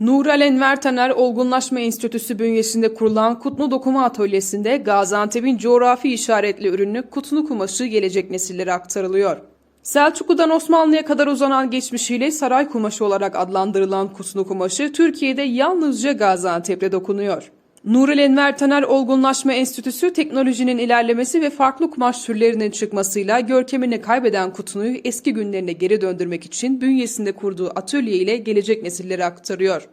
Nurel Enver Taner Olgunlaşma Enstitüsü bünyesinde kurulan Kutlu Dokuma Atölyesi'nde Gaziantep'in coğrafi işaretli ürünü kutlu kumaşı gelecek nesillere aktarılıyor. Selçuklu'dan Osmanlı'ya kadar uzanan geçmişiyle saray kumaşı olarak adlandırılan kutlu kumaşı Türkiye'de yalnızca Gaziantep'te dokunuyor. Nurel Enver Taner Olgunlaşma Enstitüsü teknolojinin ilerlemesi ve farklı kumaş türlerinin çıkmasıyla görkemini kaybeden Kutnu'yu eski günlerine geri döndürmek için bünyesinde kurduğu atölye ile gelecek nesillere aktarıyor.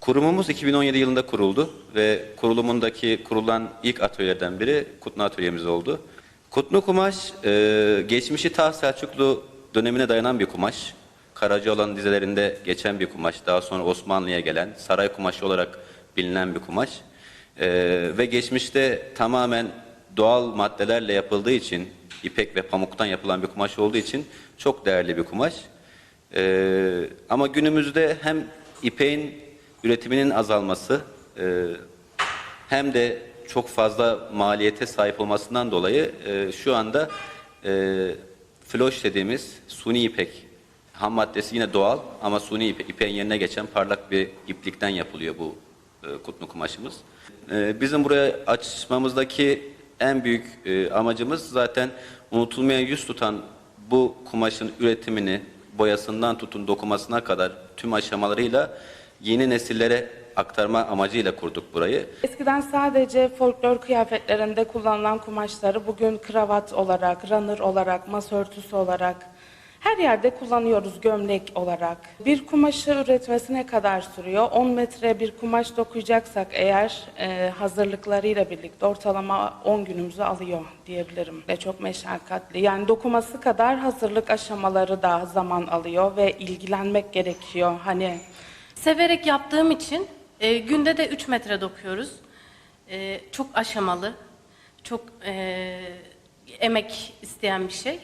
Kurumumuz 2017 yılında kuruldu ve kurulumundaki kurulan ilk atölyeden biri Kutlu Atölyemiz oldu. Kutlu kumaş e, geçmişi ta Selçuklu dönemine dayanan bir kumaş. Karacaoğlan dizelerinde geçen bir kumaş. Daha sonra Osmanlı'ya gelen saray kumaşı olarak bilinen bir kumaş. E, ve geçmişte tamamen doğal maddelerle yapıldığı için, ipek ve pamuktan yapılan bir kumaş olduğu için çok değerli bir kumaş. Ee, ama günümüzde hem ipeğin üretiminin azalması e, hem de çok fazla maliyete sahip olmasından dolayı e, şu anda e, floş dediğimiz suni ipek ham maddesi yine doğal ama suni ipe, ipeğin yerine geçen parlak bir iplikten yapılıyor bu e, kutlu kumaşımız. E, bizim buraya açmamızdaki en büyük e, amacımız zaten unutulmaya yüz tutan bu kumaşın üretimini boyasından tutun dokumasına kadar tüm aşamalarıyla yeni nesillere aktarma amacıyla kurduk burayı. Eskiden sadece folklor kıyafetlerinde kullanılan kumaşları bugün kravat olarak, runner olarak, masa örtüsü olarak her yerde kullanıyoruz gömlek olarak. Bir kumaşı üretmesi ne kadar sürüyor? 10 metre bir kumaş dokuyacaksak eğer e, hazırlıklarıyla birlikte ortalama 10 günümüzü alıyor diyebilirim. Ve çok meşakkatli. Yani dokuması kadar hazırlık aşamaları da zaman alıyor ve ilgilenmek gerekiyor. Hani Severek yaptığım için e, günde de 3 metre dokuyoruz. E, çok aşamalı, çok e, emek isteyen bir şey.